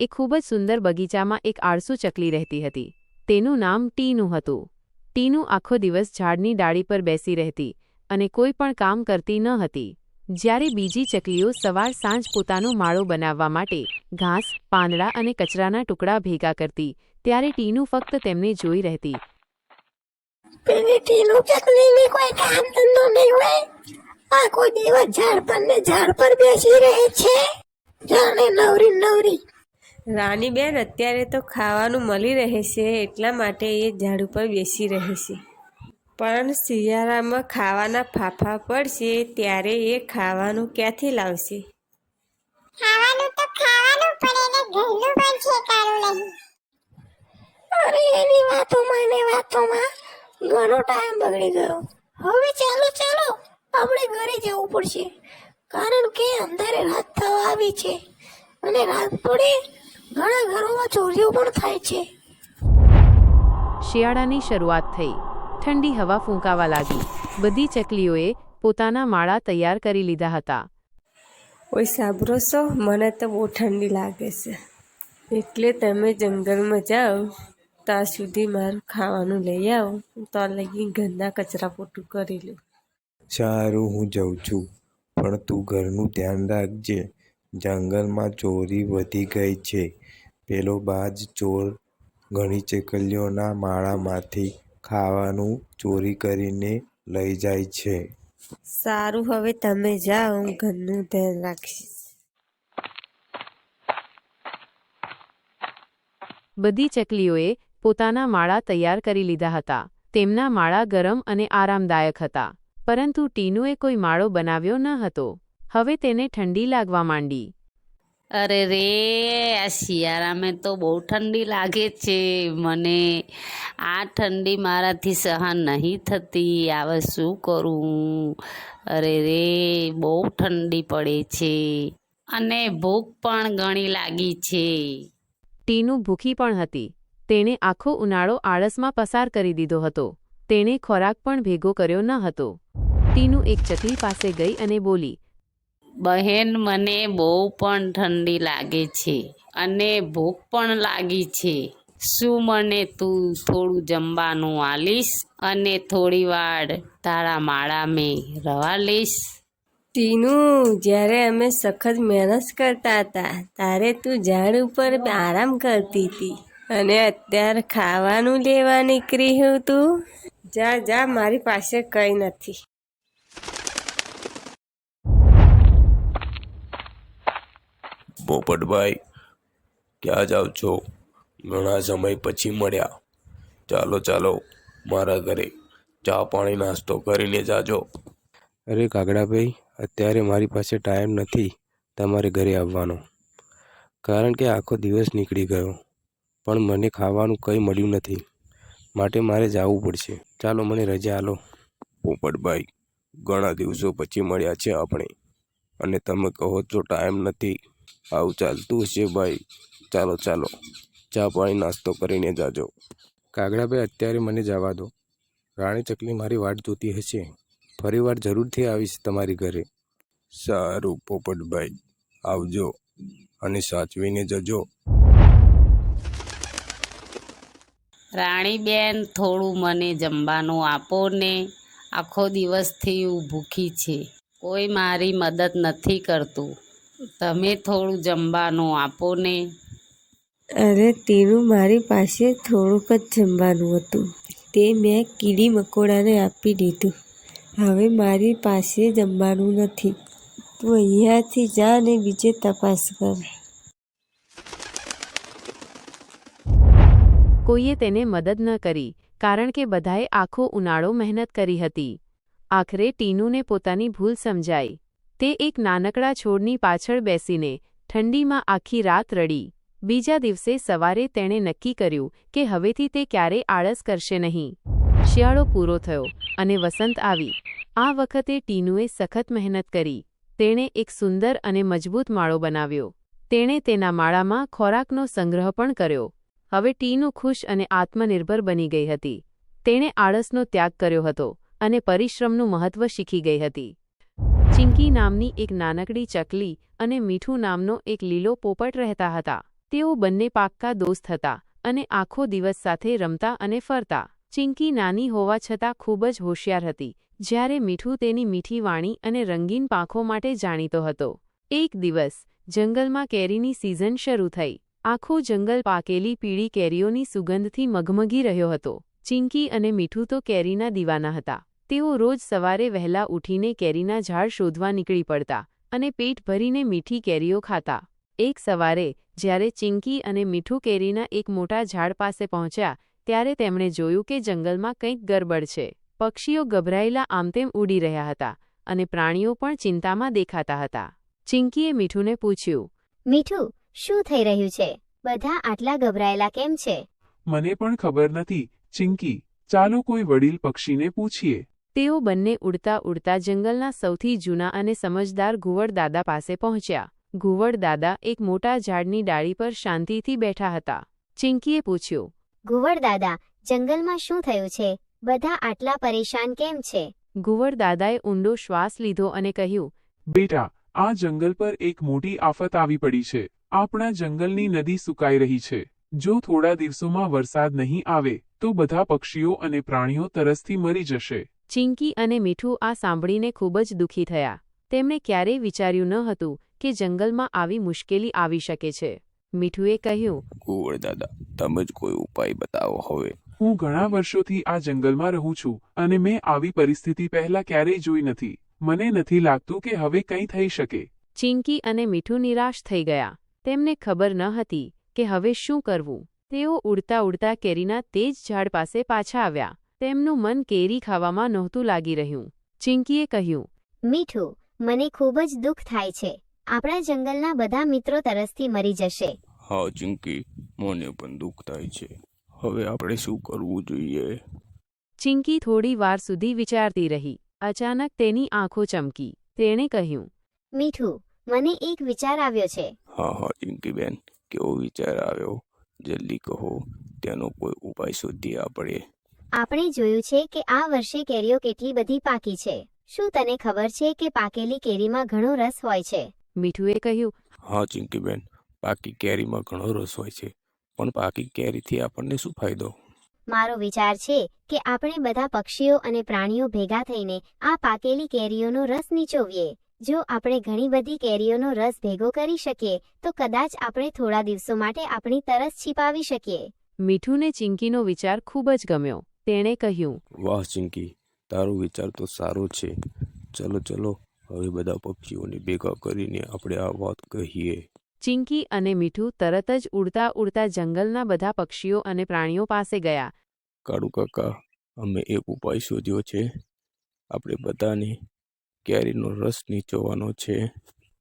એ ખૂબ જ સુંદર બગીચામાં એક આળસુ ચકલી રહેતી હતી. તેનું નામ ટીનું હતું. ટીનું આખો દિવસ ઝાડની ડાળી પર બેસી રહેતી અને કોઈ પણ કામ કરતી ન હતી. જ્યારે બીજી ચકલીઓ સવાર સાંજ પોતાનો માળો બનાવવા માટે ઘાસ, પાંદડા અને કચરાના ટુકડા ભેગા કરતી, ત્યારે ટીનું ફક્ત તેમને જોઈ રહેતી પેલી ટીનું કોઈ કામ ધંધો નહીં હોય. આખો દિવસ ઝાડ પર ને ઝાડ પર બેસી રહે છે. જાણે નવરી નવરી. રાનીબેન અત્યારે તો ખાવાનું મળી રહે છે એટલા માટે એ ઝાડ ઉપર બેસી રહે છે. પણ શિયાળામાં ખાવાના ફાફા પડશે ત્યારે એ ખાવાનું ક્યાંથી લાવશે? ખાવાનું તો ખાવાનું ઘરનું પણ નહીં. અરે એની વાતોમાં ને વાતોમાં. ઘણો ટાઈમ બગડી ગયો. હવે ચાલો ચાલો આપણે ઘરે જવું પડશે. કારણ કે અંધારે રાત થવા આવી છે અને રાત પડે ઘણા ઘરોમાં ચોરીઓ પણ થાય છે. શિયાળાની શરૂઆત થઈ. ઠંડી હવા ફૂંકાવા લાગી. બધી ચકલીઓએ પોતાના માળા તૈયાર કરી લીધા હતા. ઓય સાંભળો છો? મને તો બહુ ઠંડી લાગે છે. એટલે તમે જંગલમાં જાઓ. ત્યાં સુધી મારું ખાવાનું લઈ આવો. તો લગી ઘરના કચરા પોટું કરી લો સારું હું જઉં છું. પણ તું ઘરનું ધ્યાન રાખજે. જંગલમાં ચોરી વધી ગઈ છે. પેલો બાજ ચોર ઘણી ચકલીઓના માળામાંથી ખાવાનું ચોરી કરીને લઈ જાય છે. સારું હવે તમે જાઓ. હું ઘરનું ધ્યાન રાખીશ. બધી ચકલીઓએ પોતાના માળા તૈયાર કરી લીધા હતા. તેમના માળા ગરમ અને આરામદાયક હતા પરંતુ ટીનુએ કોઈ માળો બનાવ્યો ન હતો. હવે તેને ઠંડી લાગવા માંડી. અરે રે આ શિયાળામાં તો બહુ ઠંડી લાગે છે. મને આ ઠંડી મારાથી સહન નહીં થતી. હવે શું કરું? અરે રે બહુ ઠંડી પડે છે. અને ભૂખ પણ ઘણી લાગી છે. ટીનુ ભૂખી પણ હતી. તેણે આખો ઉનાળો આળસમાં પસાર કરી દીધો હતો. તેણે ખોરાક પણ ભેગો કર્યો ન હતો. ટીનુ એક ચકલી પાસે ગઈ અને બોલી બહેન મને બહુ પણ ઠંડી લાગે છે અને ભૂખ પણ લાગી છે. શું મને તું થોડું જમવાનું આલીશ અને થોડી વાર તારા માળા મેં રવા લઈશ? તીનું જ્યારે અમે સખત મહેનત કરતા હતા ત્યારે તું ઝાડ ઉપર આરામ કરતી હતી અને અત્યારે ખાવાનું લેવા નીકળી હું તું. જા જા મારી પાસે કંઈ નથી. પોપટભાઈ ક્યાં જાઓ છો? ઘણા સમય પછી મળ્યા. ચાલો ચાલો મારા ઘરે ચા પાણી નાસ્તો કરીને જાજો. અરે કાગડાભાઈ અત્યારે મારી પાસે ટાઈમ નથી તમારે ઘરે આવવાનો. કારણ કે આખો દિવસ નીકળી ગયો. પણ મને ખાવાનું કંઈ મળ્યું નથી. માટે મારે જવું પડશે. ચાલો મને રજા આલો. પોપટભાઈ ઘણા દિવસો પછી મળ્યા છે આપણે. અને તમે કહો છો ટાઈમ નથી. આવું ચાલતું હશે ભાઈ. ચાલો ચાલો. ચા પાણી નાસ્તો કરીને જાજો. કાગડાભાઈ અત્યારે મને જવા દો. રાણી ચકલી મારી વાટ જોતી હશે. ફરી વાર જરૂરથી આવીશ તમારી ઘરે. સારું પોપટભાઈ. આવજો અને સાચવીને જજો. રાણીબેન થોડું મને જમવાનું આપો ને. આખો દિવસથી હું ભૂખી છે. કોઈ મારી મદદ નથી કરતું. તમે થોડું જમવાનું આપો ને. અરે, તેનું મારી પાસે થોડુંક જ જમવાનું હતું. તે મેં કીડી મકોડાને આપી દીધું. હવે મારી પાસે જમવાનું નથી. તું અહીંયાથી જા ને બીજે તપાસ કર. કોઈએ તેને મદદ ન કરી, કારણ કે બધાએ આખો ઉનાળો મહેનત કરી હતી. આખરે ટીનુને પોતાની ભૂલ સમજાઈ. તે એક નાનકડા છોડની પાછળ બેસીને ઠંડીમાં આખી રાત રડી. બીજા દિવસે સવારે તેણે નક્કી કર્યું કે હવેથી તે ક્યારે આળસ કરશે નહીં. શિયાળો પૂરો થયો અને વસંત આવી. આ વખતે ટીનુએ સખત મહેનત કરી. તેણે એક સુંદર અને મજબૂત માળો બનાવ્યો. તેણે તેના માળામાં ખોરાકનો સંગ્રહ પણ કર્યો. હવે ટીનુ ખુશ અને આત્મનિર્ભર બની ગઈ હતી. તેણે આળસનો ત્યાગ કર્યો હતો અને પરિશ્રમનું મહત્વ શીખી ગઈ હતી. ચિંકી નામની એક નાનકડી ચકલી અને મીઠું નામનો એક લીલો પોપટ રહેતા હતા. તેઓ બંને પાક્કા દોસ્ત હતા અને આખો દિવસ સાથે રમતા અને ફરતા. ચિંકી નાની હોવા છતાં ખૂબ જ હોશિયાર હતી, જ્યારે મીઠું તેની મીઠી વાણી અને રંગીન પાંખો માટે જાણીતો હતો. એક દિવસ, જંગલમાં કેરીની સિઝન શરૂ થઈ. આખું જંગલ પાકેલી પીળી કેરીઓની સુગંધથી મઘમઘી રહ્યો હતો. ચિંકી અને મીઠું તો કેરીના દીવાના હતા. તેઓ રોજ સવારે વહેલા ઉઠીને કેરીના ઝાડ શોધવા નીકળી પડતા અને પેટ ભરીને મીઠી કેરીઓ ખાતા. એક સવારે, જ્યારે ચિંકી અને મીઠું કેરીના એક મોટા ઝાડ પાસે પહોંચ્યા, ત્યારે તેમણે જોયું કે જંગલમાં કંઈક ગરબડ છે. પક્ષીઓ ગભરાયેલા આમતેમ ઉડી રહ્યા હતા અને પ્રાણીઓ પણ ચિંતામાં દેખાતા હતા. ચિંકીએ મીઠુને પૂછ્યું, મીઠું શું થઈ રહ્યું છે? બધા આટલા ગભરાયેલા કેમ છે? મને પણ ખબર નથી. ચિંકી ચાલો કોઈ વડીલ પક્ષીને પૂછીએ. તેઓ બંને ઉડતા ઉડતા જંગલના સૌથી જૂના અને સમજદાર ઘુવડ દાદા પાસે પહોંચ્યા. ઘુવડ દાદા એક મોટા ઝાડની ડાળી પર શાંતિથી બેઠા હતા. ચિંકીએ પૂછ્યું ઘુવડ દાદા જંગલમાં શું થયું છે? બધા આટલા પરેશાન કેમ છે? ઘુવડ દાદાએ ઊંડો શ્વાસ લીધો અને કહ્યું બેટા આ જંગલ પર એક મોટી આફત આવી પડી છે. આપણા જંગલની નદી સુકાઈ રહી છે. જો થોડા દિવસોમાં વરસાદ નહીં આવે તો બધા પક્ષીઓ અને પ્રાણીઓ તરસથી મરી જશે. ચિંકી અને મીઠું આ સાંભળીને ખૂબ જ દુઃખી થયા. તેમણે ક્યારેય વિચાર્યું ન હતું કે જંગલમાં આવી મુશ્કેલી આવી શકે છે. મીઠુએ કહ્યું કુંવર દાદા તમે જ કોઈ ઉપાય બતાવો હવે. હું ઘણા વર્ષોથી આ જંગલમાં રહું છું અને મેં આવી પરિસ્થિતિ પહેલા ક્યારેય જોઈ નથી. મને નથી લાગતું કે હવે કંઈ થઈ શકે. ચિંકી અને મીઠું નિરાશ થઈ ગયા. તેમને ખબર ન હતી કે હવે શું કરવું. તેઓ ઉડતા ઉડતા કેરીના તે જ ઝાડ પાસે પાછા આવ્યા. તેમનું મન કેરી ખાવામાં નહોતું લાગી રહ્યું. ચિંકીએ કહ્યું મીઠું મને ખૂબ જ દુઃખ થાય છે. આપણા જંગલના બધા મિત્રો તરસથી મરી જશે. હા ચિંકી મને પણ દુઃખ થાય છે. હવે આપણે શું કરવું જોઈએ? ચિંકી થોડી વાર સુધી વિચારતી રહી. અચાનક તેની આંખો ચમકી. તેણે કહ્યું મીઠું મને એક વિચાર આવ્યો છે. હા હા ચિંકીબેન કેવો વિચાર આવ્યો? જલ્દી કહો તેનો કોઈ ઉપાય શોધીએ આપણે? આપણે જોયું છે કે આ વર્ષે કેરીઓ કેટલી બધી પાકી છે. શું તને ખબર છે કે પાકેલી કેરીમાં ઘણો રસ હોય છે? મીઠુએ કહ્યું. હા ચિંકીબેન પાકી કેરીમાં ઘણો રસ હોય છે. પણ પાકી કેરીથી આપણને શું ફાયદો? મારો વિચાર છે કે આપણે બધા પક્ષીઓ અને પ્રાણીઓ ભેગા થઈને આ પાકેલી કેરીઓનો રસ નીચોવીએ. જો આપણે ઘણી બધી કેરીઓનો રસ ભેગો કરી શકીએ તો કદાચ આપણે થોડા દિવસો માટે આપણી તરસ છીપાવી શકીએ. મીઠુને ચિંકીનો વિચાર ખૂબ જ ગમ્યો. તેણે કહ્યું વાહ ચિંકી તારો વિચાર તો સારો છે. ચલો ચલો હવે બધા પક્ષીઓને ભેગા કરીને આપણે આ વાત કહીએ. ચિંકી અને મીઠું તરત જ ઉડતા ઉડતા જંગલના બધા પક્ષીઓ અને પ્રાણીઓ પાસે ગયા. કાળુ કાકા અમે એક ઉપાય શોધ્યો છે. આપણે બધાને કેરીનો રસ નીચોવાનો છે.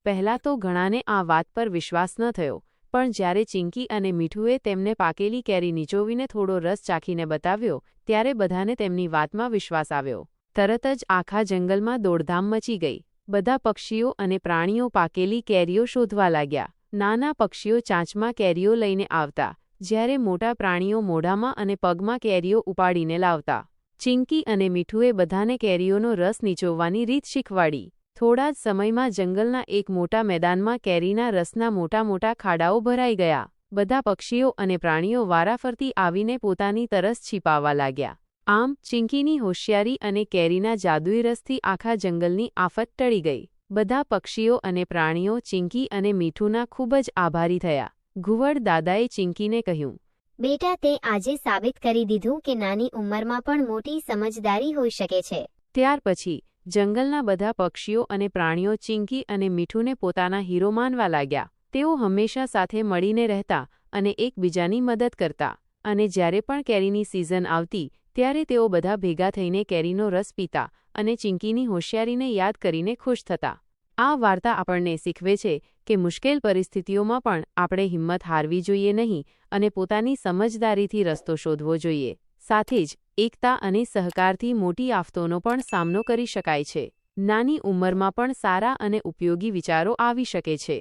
પહેલાં તો ઘણાને આ વાત પર વિશ્વાસ ન થયો, પણ જ્યારે ચિંકી અને મીઠુએ તેમને પાકેલી કેરી નીચોવીને થોડો રસ ચાખીને બતાવ્યો, ત્યારે બધાને તેમની વાતમાં વિશ્વાસ આવ્યો. તરત જ આખા જંગલમાં દોડધામ મચી ગઈ. બધા પક્ષીઓ અને પ્રાણીઓ પાકેલી કેરીઓ શોધવા લાગ્યા. નાના પક્ષીઓ ચાંચમાં કેરીઓ લઈને આવતા, જ્યારે મોટા પ્રાણીઓ મોઢામાં અને પગમાં કેરીઓ ઉપાડીને લાવતા. ચિંકી અને મીઠુએ બધાને કેરીઓનો રસ નીચોવવાની રીત શીખવાડી. થોડા જ સમયમાં જંગલના એક મોટા મેદાનમાં કેરીના રસના મોટા મોટા ખાડાઓ ભરાઈ ગયા. બધા પક્ષીઓ અને પ્રાણીઓ વારાફરતી આવીને પોતાની તરસ છીપાવા લાગ્યા. આમ, ચિંકીની હોશિયારી અને કેરીના જાદુઈ રસથી આખા જંગલની આફત ટળી ગઈ. બધા પક્ષીઓ અને પ્રાણીઓ ચિંકી અને મીઠુના ખૂબ જ આભારી થયા. ઘુવડ દાદાએ ચિંકીને કહ્યું બેટા, તે આજે સાબિત કરી દીધું કે નાની ઉંમરમાં પણ મોટી સમજદારી હોઈ શકે છે. ત્યાર પછી, જંગલના બધા પક્ષીઓ અને પ્રાણીઓ ચિંકી અને મીઠુને પોતાના હીરો માનવા લાગ્યા. તેઓ હંમેશા સાથે મળીને રહેતા અને એકબીજાની મદદ કરતા. અને જ્યારે પણ કેરીની સિઝન આવતી, ત્યારે તેઓ બધા ભેગા થઈને કેરીનો રસ પીતા અને ચિંકીની હોશિયારીને યાદ કરીને ખુશ થતા. આ વાર્તા આપણને શીખવે છે કે મુશ્કેલ પરિસ્થિતિઓમાં પણ આપણે હિંમત હારવી જોઈએ નહીં અને પોતાની સમજદારીથી રસ્તો શોધવો જોઈએ. સાથે જ, એકતા અને સહકારથી મોટી આફતોનો પણ સામનો કરી શકાય છે. નાની ઉંમરમાં પણ સારા અને ઉપયોગી વિચારો આવી શકે છે.